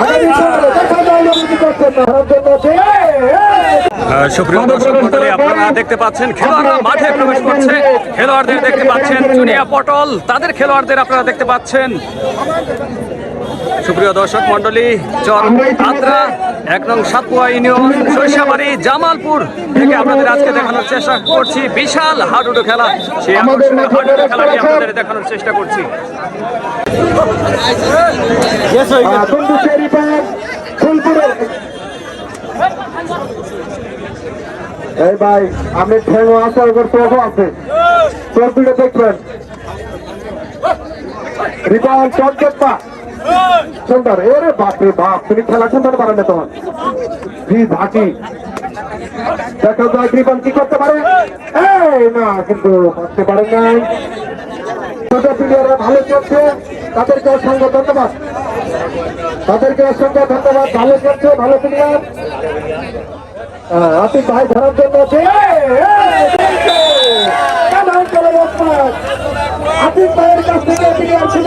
আগামী সময়ে দেখা যায় সুপ্রিয় দর্শক মন্ডলী আপনারা দেখতে পাচ্ছেন খেলোয়াড়রা মাঠে প্রবেশ করছে। খেলোয়াড়দের দেখতে পাচ্ছেন জুনিয়া পটল। তাদের খেলোয়াড়দের আপনারা দেখতে পাচ্ছেন। সুপ্রিয় দর্শক মন্ডলী চর আদ্রা এক নং সাতপুয়া ইউনিয়ন সরিষাবাড়ি জামালপুর থেকে আপনাদের আজকে দেখানোর চেষ্টা করছি। বিশাল হাডুডু খেলা সেই আকর্ষণীয় হাডুডু খেলাটি আপনাদের দেখানোর চেষ্টা করছি। এই ভাই আমি ঠেঙ্গো চোখও আছে। চোখ দুটো দেখবেন। রিবান চোখ দেখবা। সুন্দর এরে বাপরে বাপ তুমি খেলা সুন্দর পারেন তোমার জি ঝাঁকি দেখা যায় কি করতে পারে এই না কিন্তু করতে পারে নাই ছোট ভালো চলছে তাদেরকে অসংখ্য ধন্যবাদ তাদেরকে অসংখ্য ধন্যবাদ ভালো চলছে ভালো প্লেয়ার আতিক ভাই ধরার জন্য আছে আতিক ভাইয়ের কাছ থেকে ছিল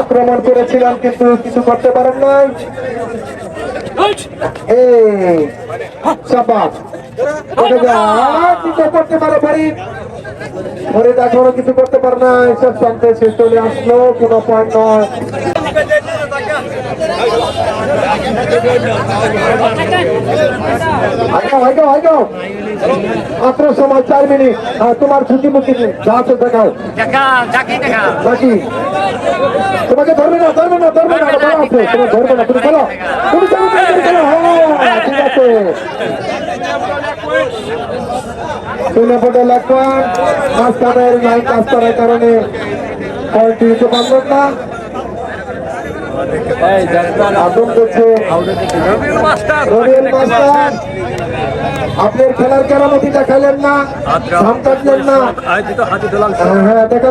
আক্রমণ করেছিলাম, কিন্তু কিছু করতে পারেন নাই। করতে পারে ফরিদ ফরিদ এখনও কিছু করতে পারে না শেষ প্রান্তে সে চলে আসলো, কোনো পয়েন্ট নয়। আগাও আগাও আগাও মাত্র সময় চার মিনিট হ্যাঁ, তোমার ঝুঁকি মুখি যা আছে দেখাও বাকি তোমাকে ধরবে না ধরবে না ধরবে না বলা আছে তুমি ধরবে না তুমি বলো তুমি চলো তুমি চলো হ্যাঁ ঠিক আছে শূন্য ফুটে লাগবেন মাঝখানের লাইন কাজ করার কারণে পয়েন্ট দিতে পারলেন না করছে। আপনার খেলার কেরামতি দেখালেন না ধাম কাটলেন না। হ্যাঁ, হ্যাঁ দেখা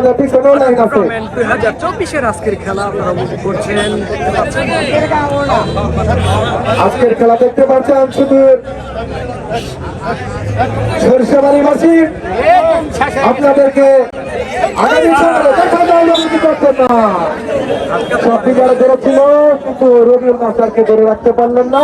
লাইন আছে। দুই হাজার চব্বিশের আজকের খেলা আপনারা উপভোগ করছেন। দেখতে পাচ্ছেন? আজকের খেলা দেখতে পাচ্ছেন শুধু সরিষাবাড়িবাসী আপনাদেরকে আগামী সময়ে দেখা দিকে ধরেছিল কিন্তু রবিউল মাস্টারকে ধরে রাখতে পারলেন না।